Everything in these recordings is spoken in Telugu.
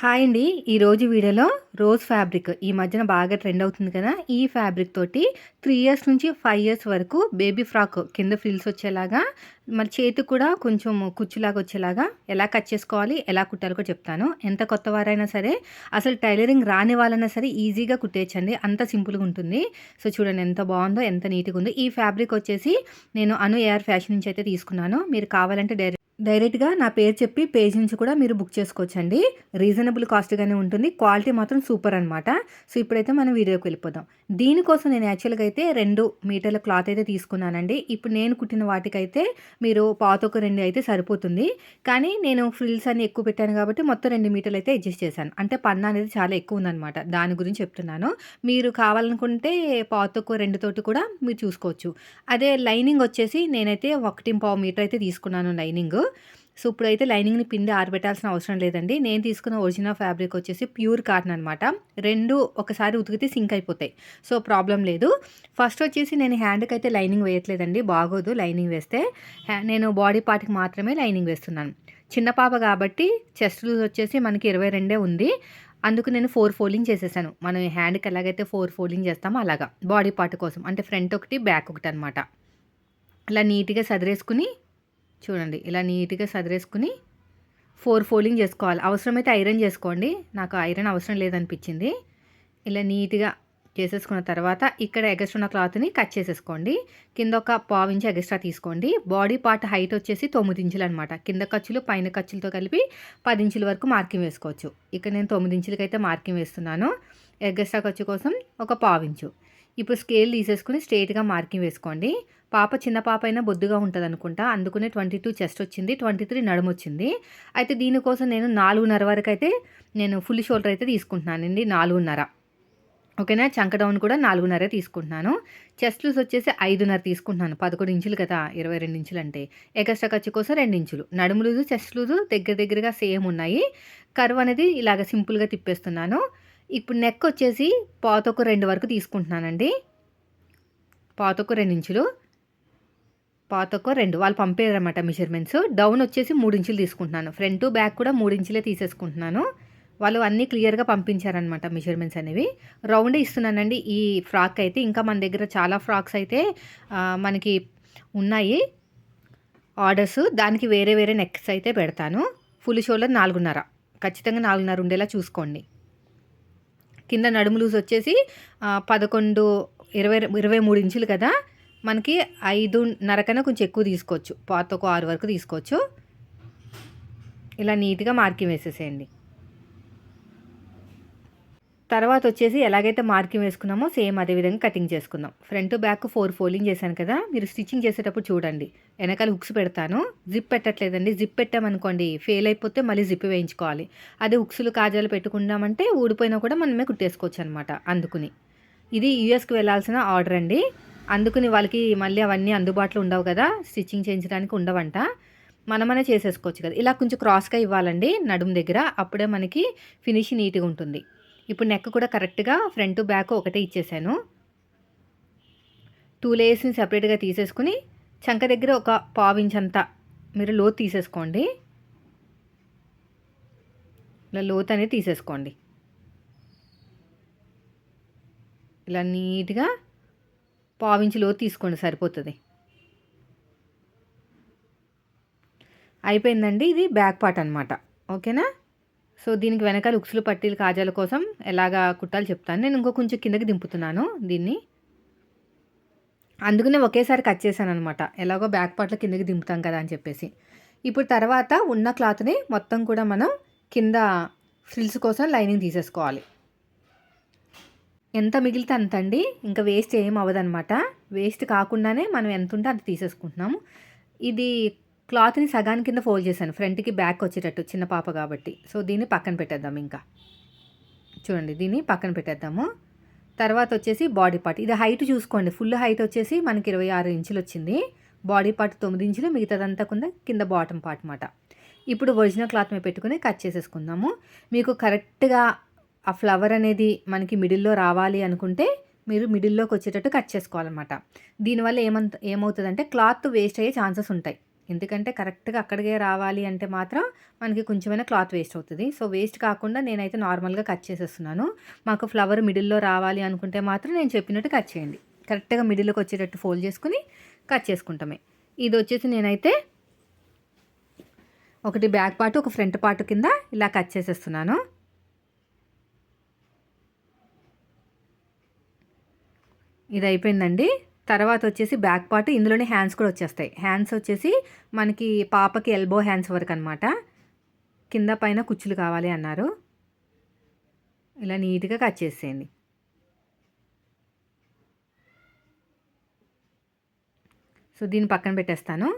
హాయ్ అండి. ఈరోజు వీడియోలో రోజ్ ఫ్యాబ్రిక్. ఈ మధ్యన బాగా ట్రెండ్ అవుతుంది కదా? ఈ ఫ్యాబ్రిక్ తోటి త్రీ ఇయర్స్ నుంచి ఫైవ్ ఇయర్స్ వరకు బేబీ ఫ్రాక్ కింద ఫ్రిల్స్ వచ్చేలాగా మరి చేతి కూడా కొంచెం కుచ్చులాగా వచ్చేలాగా ఎలా కట్ చేసుకోవాలి ఎలా కుట్టాలో కూడా చెప్తాను. ఎంత కొత్త వారైనా సరే అసలు టైలరింగ్ రాని వాళ్ళైనా సరే ఈజీగా కుట్టేయచ్చండి. అంత సింపుల్గా ఉంటుంది. సో చూడండి ఎంత బాగుందో ఎంత నీట్గా ఉందో. ఈ ఫ్యాబ్రిక్ వచ్చేసి నేను అను ఏఆర్ ఫ్యాషన్ నుంచి అయితే తీసుకున్నాను. మీరు కావాలంటే డైరెక్ట్ డైరెక్ట్గా నా పేరు చెప్పి పేజ్ నుంచి కూడా మీరు బుక్ చేసుకోవచ్చండి. రీజనబుల్ కాస్ట్గానే ఉంటుంది. క్వాలిటీ మాత్రం సూపర్ అనమాట సో ఇప్పుడైతే మనం వీడియోకి వెళ్ళిపోదాం. దీనికోసం నేను యాక్చువల్గా అయితే రెండు మీటర్ల క్లాత్ అయితే తీసుకున్నానండి. ఇప్పుడు నేను కుట్టిన వాటికైతే మీరు పాతొక రెండు అయితే సరిపోతుంది. కానీ నేను ఫ్రిల్స్ అన్ని ఎక్కువ పెట్టాను కాబట్టి మొత్తం రెండు మీటర్లు అయితే అడ్జస్ట్ చేశాను. అంటే పన్ను అనేది చాలా ఎక్కువ ఉందన్నమాట. దాని గురించి చెప్తున్నాను. మీరు కావాలనుకుంటే పాతొక రెండు తోటి కూడా మీరు చూసుకోవచ్చు. అదే లైనింగ్ వచ్చేసి నేనైతే ఒకటి పావు మీటర్ అయితే తీసుకున్నాను లైనింగ్. సో ఇప్పుడైతే లైనింగ్ని పిండి ఆరబెట్టాల్సిన అవసరం లేదండి. నేను తీసుకున్న ఒరిజినల్ ఫ్యాబ్రిక్ వచ్చేసి ప్యూర్ కాటన్ అనమాట రెండు ఒకసారి ఉతికితే సింక్ అయిపోతాయి. సో ప్రాబ్లం లేదు. ఫస్ట్ వచ్చేసి నేను హ్యాండ్కి అయితే లైనింగ్ వేయట్లేదండి. బాగోదు లైనింగ్ వేస్తే. నేను బాడీ పార్ట్కి మాత్రమే లైనింగ్ వేస్తున్నాను. చిన్న పాప కాబట్టి చెస్ట్ లూజ్ వచ్చేసి మనకి ఇరవై రెండే ఉంది. అందుకు నేను ఫోర్ ఫోల్డింగ్ చేసేసాను. మనం హ్యాండ్కి ఎలాగైతే ఫోర్ ఫోల్డింగ్ చేస్తామో అలాగా. బాడీ పార్ట్ కోసం. అంటే ఫ్రంట్ ఒకటి బ్యాక్ ఒకటి అనమాట అలా నీట్గా సదిరేసుకుని చూడండి ఇలా నీట్గా సదిరేసుకుని ఫోర్ ఫోల్డింగ్ చేసుకోవాలి. అవసరమైతే ఐరన్ చేసుకోండి. నాకు ఐరన్ అవసరం లేదనిపించింది. ఇలా నీట్గా చేసేసుకున్న తర్వాత ఇక్కడ ఎగస్ట్రా ఉన్న క్లాత్ని కట్ చేసేసుకోండి. కింద ఒక పావు ఎగస్ట్రా తీసుకోండి. బాడీ పార్ట్ హైట్ వచ్చేసి తొమ్మిది ఇంచులు అనమాట కింద ఖర్చులు పైన ఖర్చులతో కలిపి పది ఇంచుల వరకు మార్కింగ్ వేసుకోవచ్చు. ఇక్కడ నేను తొమ్మిది ఇంచులకైతే మార్కింగ్ వేస్తున్నాను. ఎగస్ట్రా ఖర్చు కోసం ఒక పావు ఇంచు. ఇప్పుడు స్కేల్ తీసేసుకుని స్ట్రైట్గా మార్కింగ్ వేసుకోండి. పాప చిన్న పాప అయినా బొద్దుగా ఉంటుంది అనుకుంటా అందుకునే ట్వంటీ టూ చెస్ట్ వచ్చింది ట్వంటీ త్రీ నడుము వచ్చింది అయితే దీనికోసం నేను నాలుగున్నర వరకు అయితే నేను ఫుల్ షోల్డర్ అయితే తీసుకుంటున్నానండి నాలుగున్నర. ఓకేనా? చంక డౌన్ కూడా నాలుగున్నర తీసుకుంటున్నాను. చెస్ట్ లూస్ వచ్చేసి ఐదున్నర తీసుకుంటున్నాను. పదకొండు ఇంచులు కదా ఇరవై రెండు ఇంచులు అంటే ఎగస్ట్రా ఖర్చు కోసం రెండు ఇంచులు. నడుము లూజు చెస్ట్ లూజు దగ్గర దగ్గరగా సేమ్ ఉన్నాయి. కర్వ్ అనేది ఇలాగ సింపుల్గా తిప్పేస్తున్నాను. ఇప్పుడు నెక్ వచ్చేసి పాతొక రెండు వరకు తీసుకుంటున్నానండి. పాతొక రెండు ఇంచులు. పాతకో రెండు వాళ్ళు పంపారన్నమాట మెజర్మెంట్స్ డౌన్ వచ్చేసి మూడు ఇంచులు తీసుకుంటున్నాను. ఫ్రంట్ బ్యాక్ కూడా మూడు ఇంచులే తీసేసుకుంటున్నాను. వాళ్ళు అన్నీ క్లియర్గా పంపించారనమాట మెజర్మెంట్స్ అనేవి. రౌండే ఇస్తున్నానండి. ఈ ఫ్రాక్ అయితే ఇంకా మన దగ్గర చాలా ఫ్రాక్స్ అయితే మనకి ఉన్నాయి. ఆర్డర్స్ దానికి వేరే వేరే నెక్స్ అయితే పెడతాను. ఫుల్ షోలో నాలుగున్నర. ఖచ్చితంగా నాలుగున్నర ఉండేలా చూసుకోండి. కింద నడుము లూజ్ వచ్చేసి పదకొండు ఇరవై ఇరవై మూడు ఇంచులు కదా. మనకి ఐదున్నర కన్నా కొంచెం ఎక్కువ తీసుకోవచ్చు. పాత ఒక ఆరు వరకు తీసుకోవచ్చు. ఇలా నీట్గా మార్కింగ్ వేసేసేయండి. తర్వాత వచ్చేసి ఎలాగైతే మార్కింగ్ వేసుకున్నామో సేమ్ అదే విధంగా కటింగ్ చేసుకుందాం. ఫ్రంట్ బ్యాక్ ఫోర్ ఫోల్డింగ్ చేశాను కదా మీరు స్టిచ్చింగ్ చేసేటప్పుడు చూడండి. వెనకాల హుక్స్ పెడతాను. జిప్ పెట్టట్లేదండి. జిప్ పెట్టామనుకోండి ఫెయిల్ అయిపోతే మళ్ళీ జిప్ వేయించుకోవాలి. అదే హుక్స్లు కాజాలు పెట్టుకున్నామంటే ఊడిపోయినా కూడా మనమే కుట్టేసుకోవచ్చు అనమాట అందుకుని. ఇది యూఎస్కి వెళ్ళాల్సిన ఆర్డర్ అండి. అందుకుని వాళ్ళకి మళ్ళీ అవన్నీ అందుబాటులో ఉండవు కదా స్టిచ్చింగ్ చేయించడానికి ఉండవంట. మనమనే చేసేసుకోవచ్చు కదా. ఇలా కొంచెం క్రాస్గా ఇవ్వాలండి నడుము దగ్గర అప్పుడే మనకి ఫినిష్ నీట్గా ఉంటుంది. ఇప్పుడు నెక్ కూడా కరెక్ట్గా ఫ్రంట్ బ్యాక్ ఒకటే ఇచ్చేసాను. టూ లేయర్స్ని సపరేట్గా తీసేసుకుని చంక దగ్గర ఒక పావించ్ అంతా మీరు లోతు తీసేసుకోండి. ఇలా లోతు అనేది తీసేసుకోండి. ఇలా నీట్గా పావించిలో లోతు తీసుకోండి సరిపోతుంది. అయిపోయిందండి ఇది బ్యాక్ పార్ట్ అనమాట ఓకేనా? సో దీనికి వెనకాల ఉక్సులు పట్టీలు కాజాల కోసం ఎలాగా కుట్టాలి చెప్తాను. నేను ఇంకో కొంచెం కిందకి దింపుతున్నాను దీన్ని. అందుకనే ఒకేసారి కట్ చేశాను అనమాట ఎలాగో బ్యాక్ పార్ట్లో కిందకి దింపుతాం కదా అని చెప్పేసి. ఇప్పుడు తర్వాత ఉన్న క్లాత్ని మొత్తం కూడా మనం కింద ఫ్రిల్స్ కోసం లైనింగ్ తీసేసుకోవాలి. ఎంత మిగిలితే అంత అండి ఇంకా వేస్ట్ ఏం అవ్వదనమాట వేస్ట్ కాకుండానే మనం ఎంత ఉంటే అది తీసేసుకుంటున్నాము. ఇది క్లాత్ని సగాని కింద ఫోల్డ్ చేశాను. ఫ్రంట్కి బ్యాక్ వచ్చేటట్టు చిన్న పాప కాబట్టి. సో దీన్ని పక్కన పెట్టేద్దాం ఇంకా. చూడండి దీన్ని పక్కన పెట్టేద్దాము. తర్వాత వచ్చేసి బాడీ పార్ట్ ఇది హైట్ చూసుకోండి. ఫుల్ హైట్ వచ్చేసి మనకి ఇరవై ఆరు ఇంచులు వచ్చింది. బాడీ పార్ట్ తొమ్మిది ఇంచులు మిగతాదంతా కింద కింద బాటమ్ పార్ట్ అనమాట ఇప్పుడు ఒరిజినల్ క్లాత్ మీద పెట్టుకుని కట్ చేసేసుకుందాము. మీకు కరెక్ట్గా ఆ ఫ్లవర్ అనేది మనకి మిడిల్లో రావాలి అనుకుంటే మీరు మిడిల్లోకి వచ్చేటట్టు కట్ చేసుకోవాలన్నమాట. దీనివల్ల ఏమంత ఏమవుతుందంటే క్లాత్ వేస్ట్ అయ్యే ఛాన్సెస్ ఉంటాయి. ఎందుకంటే కరెక్ట్గా అక్కడికే రావాలి అంటే మాత్రం మనకి కొంచెమైనా క్లాత్ వేస్ట్ అవుతుంది. సో వేస్ట్ కాకుండా నేనైతే నార్మల్గా కట్ చేసేస్తున్నాను. మాకు ఫ్లవర్ మిడిల్లో రావాలి అనుకుంటే మాత్రం నేను చెప్పినట్టు కట్ చేయండి. కరెక్ట్గా మిడిల్లోకి వచ్చేటట్టు ఫోల్డ్ చేసుకుని కట్ చేసుకుంటామే. ఇది వచ్చేసి నేనైతే ఒకటి బ్యాక్ పార్ట్ ఒక ఫ్రంట్ పార్ట్ కింద ఇలా కట్ చేసేస్తున్నాను. ఇది అయిపోయిందండి తర్వాత వచ్చేసి బ్యాక్ పార్ట్ ఇందులోనే హ్యాండ్స్ కూడా వచ్చేస్తాయి. హ్యాండ్స్ వచ్చేసి మనకి పాపకి ఎల్బో హ్యాండ్స్ వరకు అనమాట కింద పైన కుచ్చులు కావాలి అన్నారు. ఇలా నీట్గా కట్ చేసేయండి. సో దీన్ని పక్కన పెట్టేస్తాను.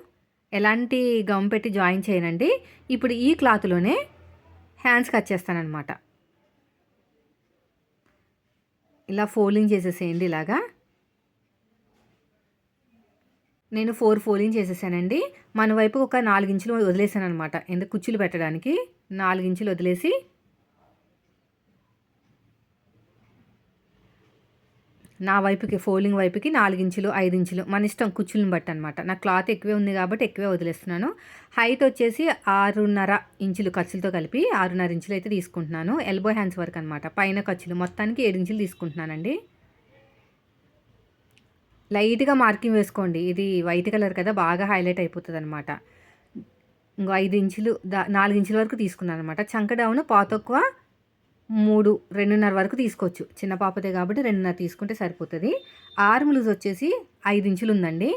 ఎలాంటి గమ్ పెట్టి జాయిన్ చేయనండి. ఇప్పుడు ఈ క్లాత్లోనే హ్యాండ్స్ కట్ చేస్తానమాట ఇలా ఫోల్డింగ్ చేసేసేయండి ఇలాగా. నేను ఫోర్ ఫోలింగ్ చేసేసానండి. మన వైపు ఒక నాలుగించులు వదిలేసాను అనమాట ఎందుకు కుచ్చులు పెట్టడానికి నాలుగించులు వదిలేసి నా వైపుకి ఫోల్డింగ్ వైపుకి నాలుగించులు ఐదు ఇంచులు మన ఇష్టం కుచ్చులను బట్టి అనమాట నా క్లాత్ ఎక్కువే ఉంది కాబట్టి ఎక్కువే వదిలేస్తున్నాను. హైట్ వచ్చేసి ఆరున్నర ఇంచులు ఖర్చులతో కలిపి ఆరున్నర ఇంచులు అయితే తీసుకుంటున్నాను. ఎల్బో హ్యాండ్స్ వరకు అనమాట పైన ఖర్చులు. మొత్తానికి ఏడు ఇంచులు తీసుకుంటున్నానండి. లైట్గా మార్కింగ్ వేసుకోండి. ఇది వైట్ కలర్ కదా బాగా హైలైట్ అయిపోతుంది అనమాట ఇంకో ఐదు ఇంచులు దా నాలుగు ఇంచుల వరకు తీసుకున్నాను అనమాట చంక డౌన్ పాతక్కువ మూడు రెండున్నర వరకు తీసుకోవచ్చు. చిన్న పాపదే కాబట్టి రెండున్నర తీసుకుంటే సరిపోతుంది. ఆర్మ్ లూజ్ వచ్చేసి ఐదు ఇంచులు ఉందండి.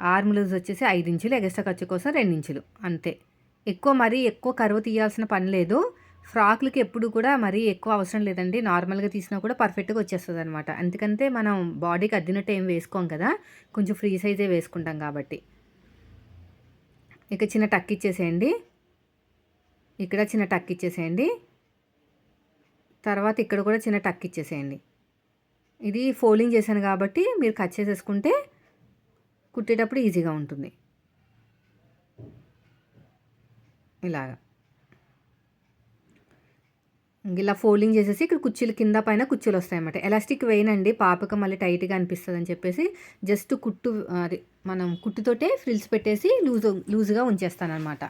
ఆర్మ్ లూజ్ వచ్చేసి ఐదు ఇంచులు ఎగస్ట్రా ఖర్చు కోసం రెండు ఇంచులు. అంతే. ఎక్కువ మరీ ఎక్కువ కరువు తీయాల్సిన పని లేదు. ఫ్రాక్లకి ఎప్పుడు కూడా మరీ ఎక్కువ అవసరం లేదండి. నార్మల్గా తీసినా కూడా పర్ఫెక్ట్గా వచ్చేస్తుంది అనమాట ఎందుకంటే మనం బాడీకి అద్దినట్టు ఏం వేసుకోం కదా కొంచెం ఫ్రీ సైజే వేసుకుంటాం కాబట్టి. ఇక చిన్న టక్ ఇచ్చేసేయండి. ఇక్కడ చిన్న టక్ ఇచ్చేసేయండి. తర్వాత ఇక్కడ కూడా చిన్న టక్ ఇచ్చేసేయండి. ఇది ఫోల్డింగ్ చేశాను కాబట్టి మీరు కట్ చేసేసుకుంటే కుట్టేటప్పుడు ఈజీగా ఉంటుంది. ఇలాగా. ఇలా ఫోల్డింగ్ చేసేసి ఇక్కడ కుర్చీలు కింద పైన కుర్చీలు వస్తాయన్నమాట. ఎలాస్టిక్ వేయనండి పాపకు మళ్ళీ టైట్గా అనిపిస్తుంది అని చెప్పేసి జస్ట్ కుట్టు అది మనం కుట్టుతోటే ఫ్రిల్స్ పెట్టేసి లూజ్ లూజ్గా ఉంచేస్తానమాట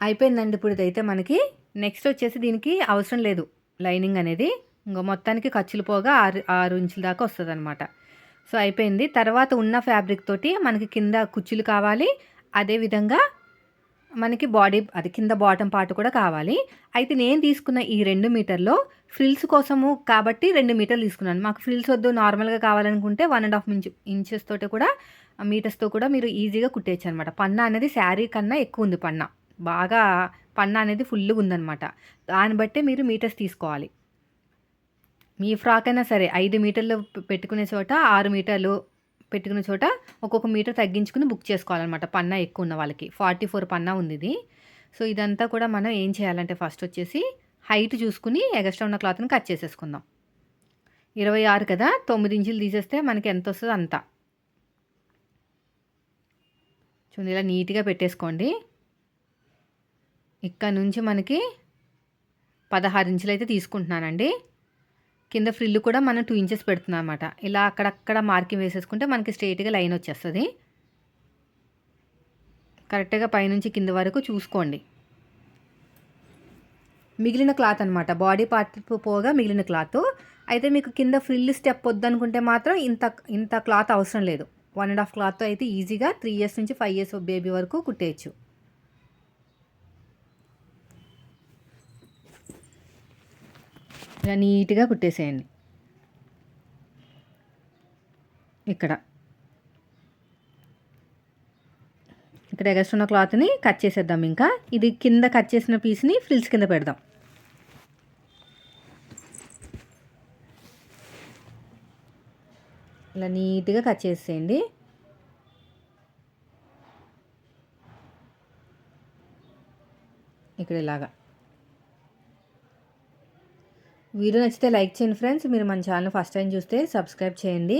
అయిపోయిందండి ఇప్పుడు ఇదైతే మనకి. నెక్స్ట్ వచ్చేసి దీనికి అవసరం లేదు లైనింగ్ అనేది. ఇంకా మొత్తానికి ఖర్చులు పోగా ఆరు ఆరు ఇంచుల దాకా వస్తుంది అనమాట సో అయిపోయింది. తర్వాత ఉన్న ఫ్యాబ్రిక్ తోటి మనకి కింద కుచ్చులు కావాలి. అదేవిధంగా మనకి బాడీ అది కింద బాటమ్ పార్ట్ కూడా కావాలి. అయితే నేను తీసుకున్న ఈ రెండు మీటర్లో ఫ్రిల్స్ కోసము కాబట్టి రెండు మీటర్లు తీసుకున్నాను. మాకు ఫ్రిల్స్ వద్దు నార్మల్గా కావాలనుకుంటే one and half inch inches తోటి కూడా మీటర్స్తో కూడా మీరు ఈజీగా కుట్టేయచ్చు అనమాట పన్నా అనేది శారీ కన్నా ఎక్కువ ఉంది పన్నా. బాగా పన్నా అనేది ఫుల్గా ఉందనమాట దాన్ని బట్టే మీరు మీటర్స్ తీసుకోవాలి. మీ ఫ్రాక్ అయినా సరే ఐదు మీటర్లు పెట్టుకునే చోట ఆరు మీటర్లు పెట్టుకున్న చోట ఒక్కొక్క మీటర్ తగ్గించుకుని బుక్ చేసుకోవాలన్నమాట. పన్నా ఎక్కువ ఉన్న వాళ్ళకి. ఫార్టీ ఫోర్ పన్నా ఉంది ఇది సో ఇదంతా కూడా మనం ఏం చేయాలంటే ఫస్ట్ వచ్చేసి హైట్ చూసుకుని ఎగస్ట్రా ఉన్న క్లాత్ని కట్ చేసేసుకుందాం. ఇరవై ఆరు కదా? తొమ్మిది ఇంచులు తీసేస్తే మనకి ఎంత వస్తుందో? అంత. చూడండి ఇలా నీట్గా పెట్టేసుకోండి. ఇక్కడ నుంచి మనకి పదహారు ఇంచులు అయితే తీసుకుంటున్నానండి. కింద ఫ్రిల్ కూడా మనం టూ ఇంచెస్ పెడుతున్నాం అనమాట ఇలా అక్కడక్కడ మార్కింగ్ వేసేసుకుంటే మనకి స్ట్రైట్గా లైన్ వచ్చేస్తుంది. కరెక్ట్గా పైనుంచి కింద వరకు చూసుకోండి. మిగిలిన క్లాత్ అనమాట బాడీ పార్ట్ పోగా మిగిలిన క్లాత్. అయితే మీకు కింద ఫ్రిల్ స్టెప్ వద్దనుకుంటే మాత్రం ఇంత ఇంత క్లాత్ అవసరం లేదు. వన్ అండ్ హాఫ్ క్లాత్ అయితే ఈజీగా త్రీ ఇయర్స్ నుంచి ఫైవ్ ఇయర్స్ బేబీ వరకు కుట్టేయచ్చు. ఇలా నీట్గా కుట్టేసేయండి. ఇక్కడ. ఇక్కడ ఎగస్ట్రున్న క్లాత్ని కట్ చేసేద్దాం ఇంకా. ఇది కింద కట్ చేసిన పీస్ని ఫ్రిల్స్ కింద పెడదాం. ఇలా నీట్గా కట్ చేసేయండి. ఇక్కడ ఇలాగా. వీడియో నచ్చితే లైక్ చేయండి ఫ్రెండ్స్. మీరు మన ఛానల్ ఫస్ట్ టైం చూస్తే సబ్స్క్రైబ్ చేయండి.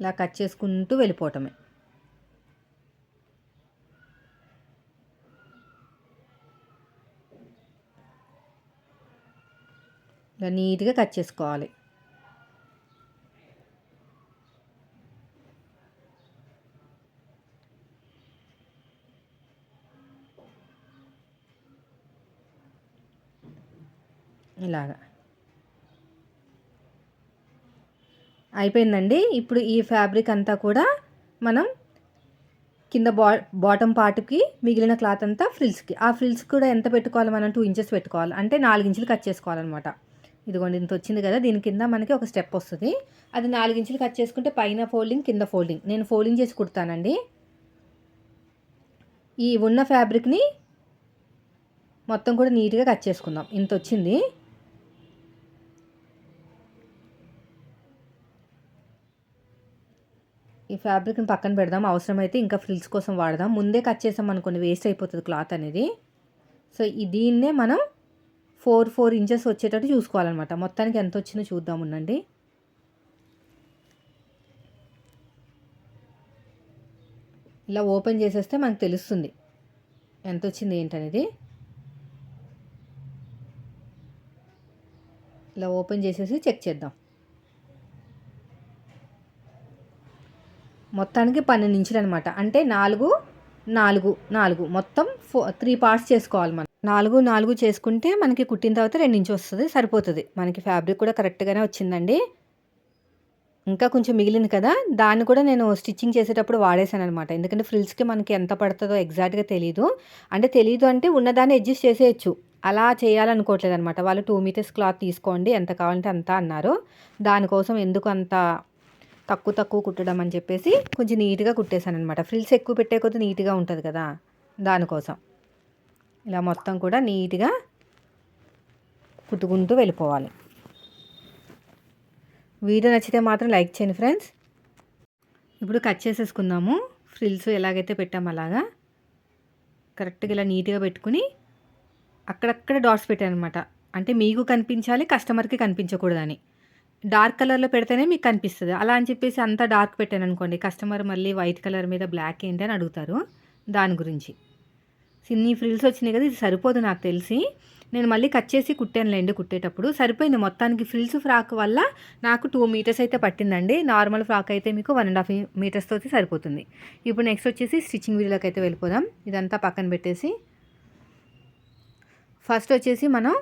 ఇలా కట్ చేసుకుంటూ వెళ్ళిపోవటమే. ఇలా నీట్గా కట్ చేసుకోవాలి. ఇలాగా. అయిపోయిందండి. ఇప్పుడు ఈ ఫ్యాబ్రిక్ అంతా కూడా మనం కింద బా బాటమ్ పార్ట్కి మిగిలిన క్లాత్ అంతా ఫ్రిల్స్కి. ఆ ఫ్రిల్స్ కూడా ఎంత పెట్టుకోవాలి మనం? టూ ఇంచెస్ పెట్టుకోవాలి. అంటే నాలుగు ఇంచులు కట్ చేసుకోవాలన్నమాట. ఇదిగోండి ఇంత వచ్చింది కదా. దీని కింద మనకి ఒక స్టెప్ వస్తుంది. అది నాలుగు ఇంచులు కట్ చేసుకుంటే పైన ఫోల్డింగ్ కింద ఫోల్డింగ్. నేను ఫోల్డింగ్ చేసి కుడతానండి. ఈ ఉన్న ఫ్యాబ్రిక్ని మొత్తం కూడా నీట్గా కట్ చేసుకుందాం. ఇంత వచ్చింది. ఈ ఫ్యాబ్రిక్ని పక్కన పెడదాం. అవసరమైతే ఇంకా ఫ్రిల్స్ కోసం వాడదాం. ముందే కట్ చేసాం అనుకోండి వేస్ట్ అయిపోతుంది క్లాత్ అనేది. సో దీన్నే మనం ఫోర్ ఫోర్ ఇంచెస్ వచ్చేటట్టు చూసుకోవాలన్నమాట. మొత్తానికి ఎంత వచ్చిందో చూద్దాం ఉండండి. ఇలా ఓపెన్ చేసేస్తే మనకు తెలుస్తుంది ఎంత వచ్చింది ఏంటనేది. ఇలా ఓపెన్ చేసేసి చెక్ చేద్దాం. మొత్తానికి పన్నెండు ఇంచులు అనమాట అంటే నాలుగు నాలుగు నాలుగు. మొత్తం ఫో త్రీ పార్ట్స్ చేసుకోవాలి మనం. నాలుగు నాలుగు చేసుకుంటే మనకి కుట్టిన తర్వాత రెండు వస్తుంది సరిపోతుంది. మనకి ఫ్యాబ్రిక్ కూడా కరెక్ట్గానే వచ్చిందండి. ఇంకా కొంచెం మిగిలింది కదా దాన్ని కూడా నేను స్టిచ్చింగ్ చేసేటప్పుడు వాడేసాను అనమాట ఎందుకంటే ఫ్రిల్స్కి మనకి ఎంత పడుతుందో ఎగ్జాక్ట్గా తెలియదు అంటే తెలియదు అంటే ఉన్నదాన్ని అడ్జస్ట్ చేసేయచ్చు. అలా చేయాలనుకోవట్లేదు అనమాట వాళ్ళు టూ మీటర్స్ క్లాత్ తీసుకోండి ఎంత కావాలంటే అంత అన్నారు. దానికోసం ఎందుకు అంత తక్కువ తక్కువ కుట్టడం అని చెప్పేసి కొంచెం నీట్గా కుట్టేశాను అనమాట ఫ్రిల్స్ ఎక్కువ పెట్టే కొద్దీ నీట్గా ఉంటుంది కదా దానికోసం. ఇలా మొత్తం కూడా నీట్గా కుట్టుకుంటూ వెళ్ళిపోవాలి. వీడియో నచ్చితే మాత్రం లైక్ చేయండి ఫ్రెండ్స్. ఇప్పుడు కట్ చేసేసుకుందాము. ఫ్రిల్స్ ఎలాగైతే పెట్టాము అలాగా. కరెక్ట్గా ఇలా నీట్గా పెట్టుకుని అక్కడక్కడ డాట్స్ పెట్టాను అనమాట అంటే మీకు కనిపించాలి కస్టమర్కి కనిపించకూడదని. డార్క్ కలర్లో పెడితేనే మీకు కనిపిస్తుంది. అలా అని చెప్పేసి అంతా డార్క్ పెట్టాను అనుకోండి. కస్టమర్ మళ్ళీ వైట్ కలర్ మీద బ్లాక్ ఏంటి అని అడుగుతారు దాని గురించి. ఇన్ని ఫ్రిల్స్ వచ్చినాయి కదా ఇది సరిపోదు నాకు తెలిసి. నేను మళ్ళీ కట్ చేసి కుట్టానులేండి కుట్టేటప్పుడు. సరిపోయింది. మొత్తానికి ఫ్రిల్స్ ఫ్రాక్ వల్ల నాకు టూ మీటర్స్ అయితే పట్టిందండి. నార్మల్ ఫ్రాక్ అయితే మీకు వన్ అండ్ హాఫ్ మీటర్స్తో సరిపోతుంది. ఇప్పుడు నెక్స్ట్ వచ్చేసి స్టిచ్చింగ్ వీడియోలోకి అయితే వెళ్ళిపోదాం. ఇదంతా పక్కన పెట్టేసి. ఫస్ట్ వచ్చేసి మనం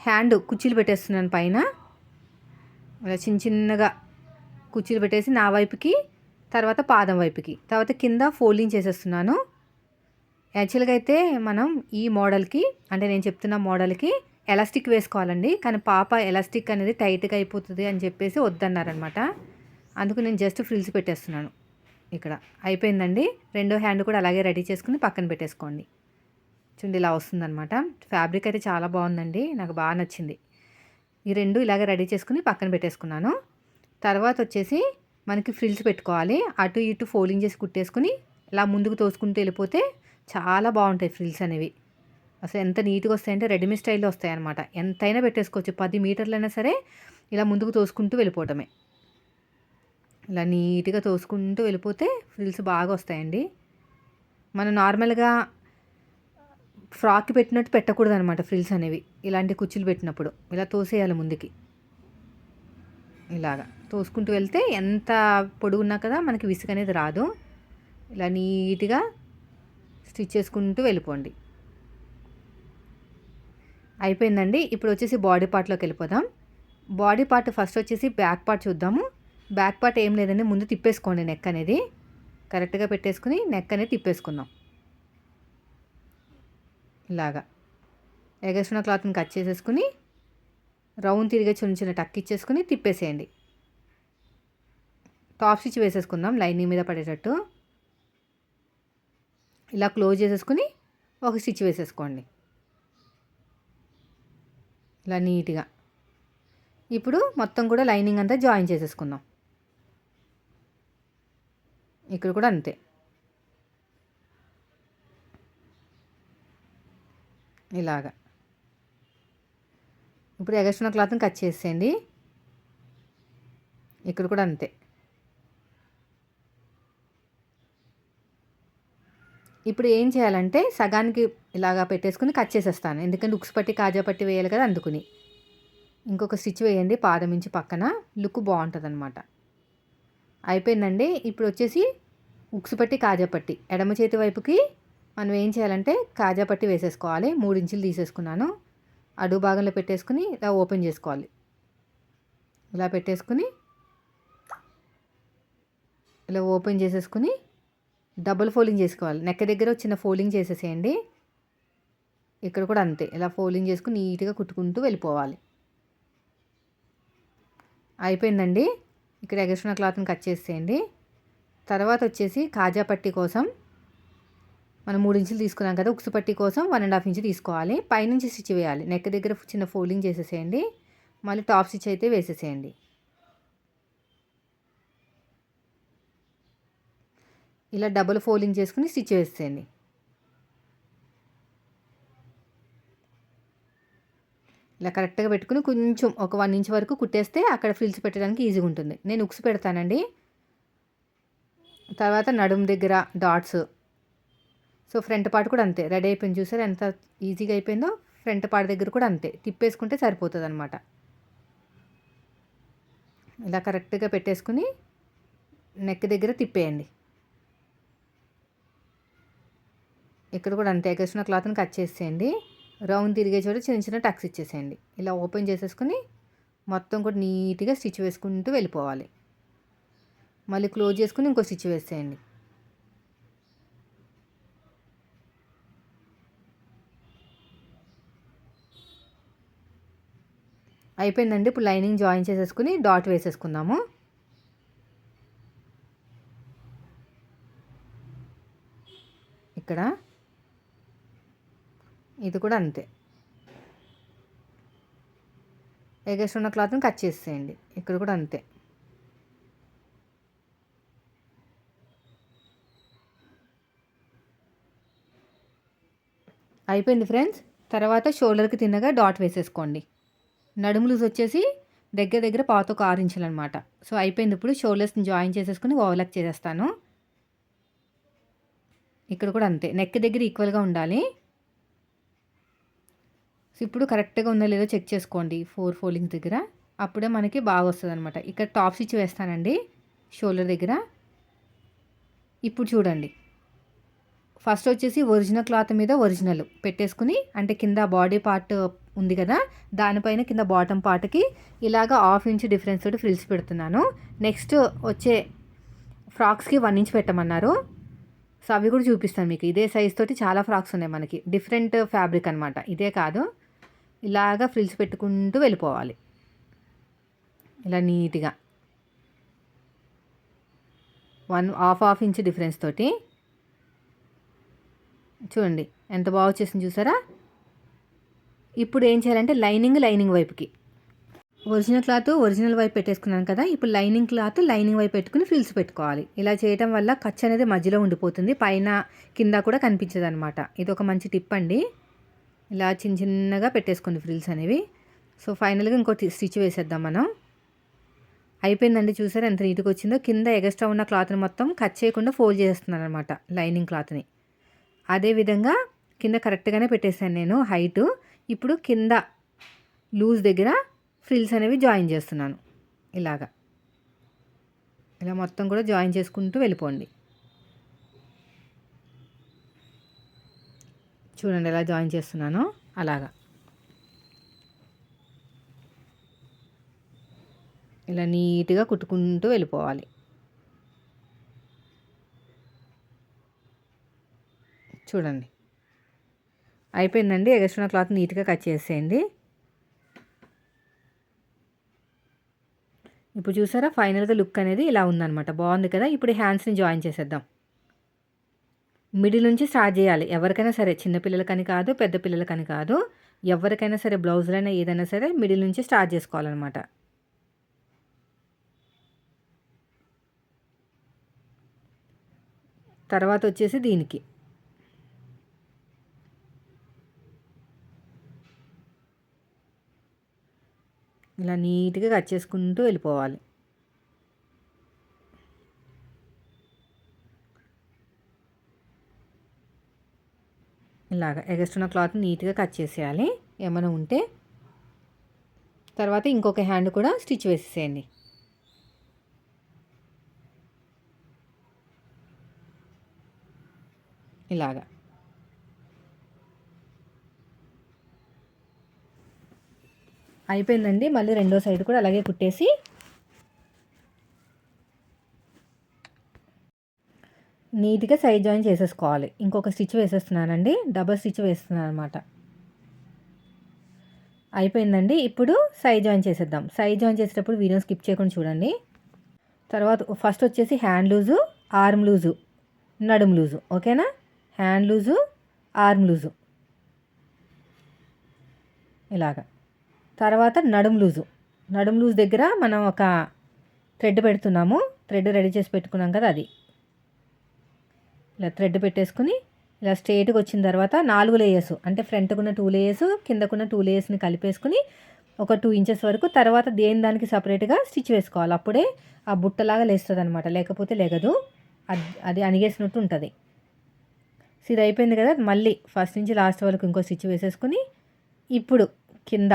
హ్యాండ్ కుర్చీలు పెట్టేస్తున్నాను పైన. ఇలా చిన్న చిన్నగా కుర్చీలు పెట్టేసి నా వైపుకి తర్వాత పాదం వైపుకి. తర్వాత కింద ఫోల్డింగ్ చేసేస్తున్నాను. యాక్చువల్గా అయితే మనం ఈ మోడల్కి అంటే నేను చెప్తున్న మోడల్కి ఎలాస్టిక్ వేసుకోవాలండి. కానీ పాప ఎలాస్టిక్ అనేది టైట్గా అయిపోతుంది అని చెప్పేసి వద్దన్నారనమాట. అందుకు నేను జస్ట్ ఫ్రిల్స్ పెట్టేస్తున్నాను ఇక్కడ. అయిపోయిందండి. రెండో హ్యాండ్ కూడా అలాగే రెడీ చేసుకుని పక్కన పెట్టేసుకోండి. చూడండి ఇలా వస్తుందన్నమాట. ఫ్యాబ్రిక్ అయితే చాలా బాగుందండి. నాకు బాగా నచ్చింది. ఈ రెండు ఇలాగే రెడీ చేసుకుని పక్కన పెట్టేసుకున్నాను. తర్వాత వచ్చేసి మనకి ఫ్రిల్స్ పెట్టుకోవాలి. అటు ఇటు ఫోల్డింగ్ చేసి కుట్టేసుకుని ఇలా ముందుకు తోసుకుంటూ వెళ్ళిపోతే చాలా బాగుంటాయి ఫ్రిల్స్ అనేవి. అసలు ఎంత నీట్గా వస్తాయంటే రెడీమేడ్ స్టైల్లో వస్తాయి అనమాట ఎంతైనా పెట్టేసుకోవచ్చు. పది మీటర్లైనా సరే ఇలా ముందుకు తోసుకుంటూ వెళ్ళిపోవటమే. ఇలా నీట్గా తోసుకుంటూ వెళ్ళిపోతే ఫ్రిల్స్ బాగా వస్తాయండి. మనం నార్మల్గా ఫ్రాక్ పెట్టినట్టు పెట్టకూడదు అనమాట ఫ్రిల్స్ అనేవి. ఇలాంటి కుర్చీలు పెట్టినప్పుడు ఇలా తోసేయాలి ముందుకి. ఇలాగా తోసుకుంటూ వెళ్తే ఎంత పొడుగున్నా కదా మనకి విసుగు అనేది రాదు. ఇలా నీట్గా స్టిచ్ చేసుకుంటూ వెళ్ళిపోండి. అయిపోయిందండి. ఇప్పుడు వచ్చేసి బాడీ పార్ట్లోకి వెళ్ళిపోదాం. బాడీ పార్ట్ ఫస్ట్ వచ్చేసి బ్యాక్ పార్ట్ చూద్దాము. బ్యాక్ పార్ట్ ఏం లేదండి. ముందు తిప్పేసుకోండి నెక్ అనేది. కరెక్ట్గా పెట్టేసుకుని నెక్ అనేది తిప్పేసుకుందాం. ఇలాగా. ఎగసిన క్లాత్ని కట్ చేసేసుకుని రౌండ్ తిరిగే చిన్న చిన్న టక్ ఇచ్చేసుకుని తిప్పేసేయండి. టాప్ స్టిచ్ వేసేసుకుందాం లైనింగ్ మీద పడేటట్టు. ఇలా క్లోజ్ చేసేసుకుని ఒక స్టిచ్ వేసేసుకోండి. ఇలా నీట్గా. ఇప్పుడు మొత్తం కూడా లైనింగ్ అంతా జాయిన్ చేసేసుకుందాం. ఇక్కడ కూడా అంతే. ఇలాగా. ఇప్పుడు ఎగస్ట్రా క్లాత్ని కట్ చేసేయండి. ఇక్కడ కూడా అంతే. ఇప్పుడు ఏం చేయాలంటే సగానికి ఇలాగా పెట్టేసుకుని కట్ చేసేస్తాను. ఎందుకంటే ఉక్స్ పట్టి కాజా పట్టి వేయాలి కదా అందుకుని. ఇంకొక స్టిచ్ వేయండి పాదం నుంచి పక్కన. లుక్ బాగుంటుంది అనమాట అయిపోయిందండి. ఇప్పుడు వచ్చేసి ఉక్స్ పట్టి కాజా పట్టి. ఎడమ చేతి వైపుకి మనం ఏం చేయాలంటే కాజా పట్టి వేసేసుకోవాలి. మూడు ఇంచులు తీసేసుకున్నాను. అడుగు భాగంలో పెట్టేసుకుని ఇలా ఓపెన్ చేసుకోవాలి. ఇలా పెట్టేసుకుని ఇలా ఓపెన్ చేసేసుకుని డబుల్ ఫోల్డింగ్ చేసుకోవాలి. నెక్క దగ్గర చిన్న ఫోల్డింగ్ చేసేసేయండి. ఇక్కడ కూడా అంతే. ఇలా ఫోల్డింగ్ చేసుకుని నీట్గా కుట్టుకుంటూ వెళ్ళిపోవాలి. అయిపోయిందండి. ఇక్కడ ఎగస్ట్రా క్లాత్ని కట్ చేసేయండి తర్వాత వచ్చేసి కాజా పట్టి కోసం మనం మూడు ఇంచులు తీసుకున్నాం కదా ఉక్సు పట్టి కోసం వన్ అండ్ హాఫ్ ఇంచ్ తీసుకోవాలి. పైనుంచి స్టిచ్ వేయాలి. నెక్ దగ్గర చిన్న ఫోల్డింగ్ చేసేసేయండి. మళ్ళీ టాప్ స్టిచ్ అయితే వేసేసేయండి. ఇలా డబుల్ ఫోల్డింగ్ చేసుకుని స్టిచ్ వేసేయండి ఇలా కరెక్ట్గా పెట్టుకుని కొంచెం ఒక వన్ ఇంచ్ వరకు కుట్టేస్తే అక్కడ ఫ్రిల్స్ పెట్టడానికి ఈజీగా ఉంటుంది. నేను ఉక్స్ పెడతానండి. తర్వాత నడుము దగ్గర డాట్స్ సో ఫ్రంట్ పార్ట్ కూడా అంతే. రెడీ అయిపోయింది చూసారు? ఎంత ఈజీగా అయిపోయిందో? ఫ్రంట్ పార్ట్ దగ్గర కూడా అంతే. తిప్పేసుకుంటే సరిపోతుంది అనమాట ఇలా కరెక్ట్గా పెట్టేసుకుని నెక్ దగ్గర తిప్పేయండి. ఇక్కడ కూడా అంతే. ఎగసిన క్లాత్ని కట్ చేసేయండి. రౌండ్ తిరిగే చోట చిన్న చిన్న టక్స్ ఇచ్చేసేయండి. ఇలా ఓపెన్ చేసేసుకుని మొత్తం కూడా నీట్గా స్టిచ్ వేసుకుంటూ వెళ్ళిపోవాలి. మళ్ళీ క్లోజ్ చేసుకుని ఇంకో స్టిచ్ వేసేయండి. అయిపోయిందండి. ఇప్పుడు లైనింగ్ జాయిన్ చేసేసుకుని డాట్ వేసేసుకుందాము. ఇక్కడ. ఇది కూడా అంతే. ఎగస్ట్ ఉన్న క్లాత్ని కట్ చేసేయండి. ఇక్కడ కూడా అంతే. అయిపోయింది ఫ్రెండ్స్. తర్వాత షోల్డర్కి తిన్నగా డాట్ వేసేసుకోండి. నడుము లూజ్ వచ్చేసి దగ్గర దగ్గర పాత ఒక ఆరు ఇంచులు అనమాట సో అయిపోయింది ఇప్పుడు షోల్డర్స్ని జాయిన్ చేసేసుకుని ఓవర్లాక్ చేసేస్తాను. ఇక్కడ కూడా అంతే. నెక్ దగ్గర ఈక్వల్గా ఉండాలి. సో ఇప్పుడు కరెక్ట్గా ఉందో లేదో చెక్ చేసుకోండి. ఫోర్ ఫోల్డింగ్ దగ్గర. అప్పుడే మనకి బాగా వస్తుంది అనమాట ఇక్కడ టాప్ స్టిచ్ వేస్తానండి. షోల్డర్ దగ్గర. ఇప్పుడు చూడండి. ఫస్ట్ వచ్చేసి ఒరిజినల్ క్లాత్ మీద ఒరిజినల్ పెట్టేసుకుని అంటే కింద బాడీ పార్ట్ ఉంది కదా దానిపైన కింద బాటమ్ పార్ట్కి ఇలాగ హాఫ్ ఇంచ్ డిఫరెన్స్ తోటి ఫ్రిల్స్ పెడుతున్నాను. నెక్స్ట్ వచ్చే ఫ్రాక్స్కి వన్ ఇంచ్ పెట్టమన్నారు. సో అవి కూడా చూపిస్తాను మీకు. ఇదే సైజ్ తోటి చాలా ఫ్రాక్స్ ఉన్నాయి మనకి. డిఫరెంట్ ఫ్యాబ్రిక్ అనమాట ఇదే కాదు. ఇలాగ ఫ్రిల్స్ పెట్టుకుంటూ వెళ్ళిపోవాలి. ఇలా నీట్గా. One half half inch difference తోటి. చూడండి ఎంత బాగా వచ్చేసింది చూసారా? ఇప్పుడు ఏం చేయాలంటే లైనింగ్ లైనింగ్ వైపుకి. ఒరిజినల్ క్లాత్ ఒరిజినల్ వైపు పెట్టేసుకున్నాను కదా ఇప్పుడు లైనింగ్ క్లాత్ లైనింగ్ వైపు పెట్టుకుని ఫిల్స్ పెట్టుకోవాలి. ఇలా చేయడం వల్ల ఖర్చు అనేది మధ్యలో ఉండిపోతుంది పైన కింద కూడా కనిపించదు అనమాట ఇది ఒక మంచి టిప్ అండి. ఇలా చిన్న చిన్నగా పెట్టేసుకోండి ఫ్రిల్స్ అనేవి. సో ఫైనల్గా ఇంకోటి స్టిచ్ వేసేద్దాం మనం. అయిపోయిందండి చూసారా ఎంత నీట్గా వచ్చిందో? కింద ఎగస్ట్రా ఉన్న క్లాత్ని మొత్తం కట్ చేయకుండా ఫోల్డ్ చేస్తున్నాను అనమాట లైనింగ్ క్లాత్ని. అదేవిధంగా కింద కరెక్ట్గానే పెట్టేశాను నేను హైటు. ఇప్పుడు కింద లూజ్ దగ్గర ఫ్రిల్స్ అనేవి జాయిన్ చేస్తున్నాను. ఇలాగా. ఇలా మొత్తం కూడా జాయిన్ చేసుకుంటూ వెళ్ళిపోండి. చూడండి ఎలా జాయిన్ చేస్తున్నాను అలాగా. ఇలా నీట్గా కుట్టుకుంటూ వెళ్ళిపోవాలి. చూడండి. అయిపోయిందండి. ఎగస్ట్రా క్లాత్ నీట్గా కట్ చేసేయండి. ఇప్పుడు చూసారా? ఫైనల్గా లుక్ అనేది ఇలా ఉందన్నమాట. బాగుంది కదా? ఇప్పుడు హ్యాండ్స్ని జాయిన్ చేసేద్దాం. మిడిల్ నుంచి స్టార్ట్ చేయాలి. ఎవరికైనా సరే. చిన్నపిల్లలకని కాదు పెద్ద పిల్లలకని కాదు. ఎవరికైనా సరే బ్లౌజులైనా ఏదైనా సరే మిడిల్ నుంచి స్టార్ట్ చేసుకోవాలన్నమాట. తర్వాత వచ్చేసి దీనికి. ఇలా నీట్గా కట్ చేసుకుంటూ వెళ్ళిపోవాలి. ఇలాగ ఎగస్టున్న క్లాత్ నీట్గా కట్ చేసేయాలి. ఏమైనా ఉంటే తర్వాత ఇంకొక హ్యాండ్ కూడా స్టిచ్ వేసేసేయండి. ఇలాగా. అయిపోయిందండి. మళ్ళీ రెండో సైడ్ కూడా అలాగే కుట్టేసి. నీట్గా సైడ్ జాయిన్ చేసేసుకోవాలి. ఇంకొక స్టిచ్ వేసేస్తున్నానండి. డబల్ స్టిచ్ వేస్తున్నాను అనమాట అయిపోయిందండి. ఇప్పుడు సైడ్ జాయిన్ చేసేద్దాం. సైడ్ జాయిన్ చేసేటప్పుడు వీడియో స్కిప్ చేయకుండా చూడండి. తర్వాత ఫస్ట్ వచ్చేసి హ్యాండ్ లూజు ఆర్మ్ లూజు నడుం లూజు. ఓకేనా? Hand loose arm loose. ఇలాగా. తర్వాత నడుము లూజు. నడుము లూజ్ దగ్గర మనం ఒక థ్రెడ్ పెడుతున్నాము. థ్రెడ్ రెడీ చేసి పెట్టుకున్నాం కదా అది. ఇలా థ్రెడ్ పెట్టేసుకుని ఇలా స్ట్రేట్గా వచ్చిన తర్వాత నాలుగు లేయర్స్ అంటే ఫ్రంట్కున్న టూ లేయర్స్ కిందకున్న టూ లేయర్స్ని కలిపేసుకుని ఒక టూ ఇంచెస్ వరకు తర్వాత దేని దానికి సపరేట్గా స్టిచ్ వేసుకోవాలి. అప్పుడే ఆ బుట్టలాగా లేస్తుంది అనమాట లేకపోతే లేగదు. అది అది అణిగేసినట్టు ఉంటుంది. సో ఇది అయిపోయింది కదా. మళ్ళీ ఫస్ట్ నుంచి లాస్ట్ వరకు ఇంకో స్టిచ్ వేసేసుకుని ఇప్పుడు కింద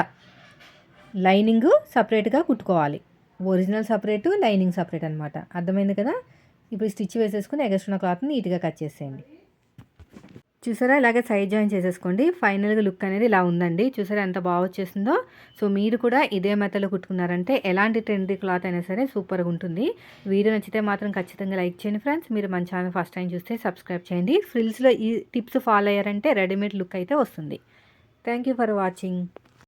లైనింగ్ సపరేట్గా కుట్టుకోవాలి. ఒరిజినల్ సపరేటు లైనింగ్ సపరేట్ అనమాట అర్థమైంది కదా? ఇప్పుడు స్టిచ్ వేసేసుకుని ఎగస్ట్రున్న క్లాత్ని నీట్గా కట్ చేసేయండి. చూసారా? ఇలాగే సైడ్ జాయిన్ చేసేసుకోండి. ఫైనల్గా లుక్ అనేది ఇలా ఉందండి. చూసారా ఎంత బాగా వచ్చేసిందో సో మీరు కూడా ఇదే మెథడ్లో కుట్టుకున్నారంటే ఎలాంటి ట్రెండీ క్లాత్ అయినా సరే సూపర్గా ఉంటుంది. వీడియో నచ్చితే మాత్రం ఖచ్చితంగా లైక్ చేయండి ఫ్రెండ్స్. మీరు మన ఛానల్ ఫస్ట్ టైం చూస్తే సబ్స్క్రైబ్ చేయండి. ఫ్రిల్స్లో ఈ టిప్స్ ఫాలో అయ్యారంటే రెడీమేడ్ లుక్ అయితే వస్తుంది. Thank you for watching.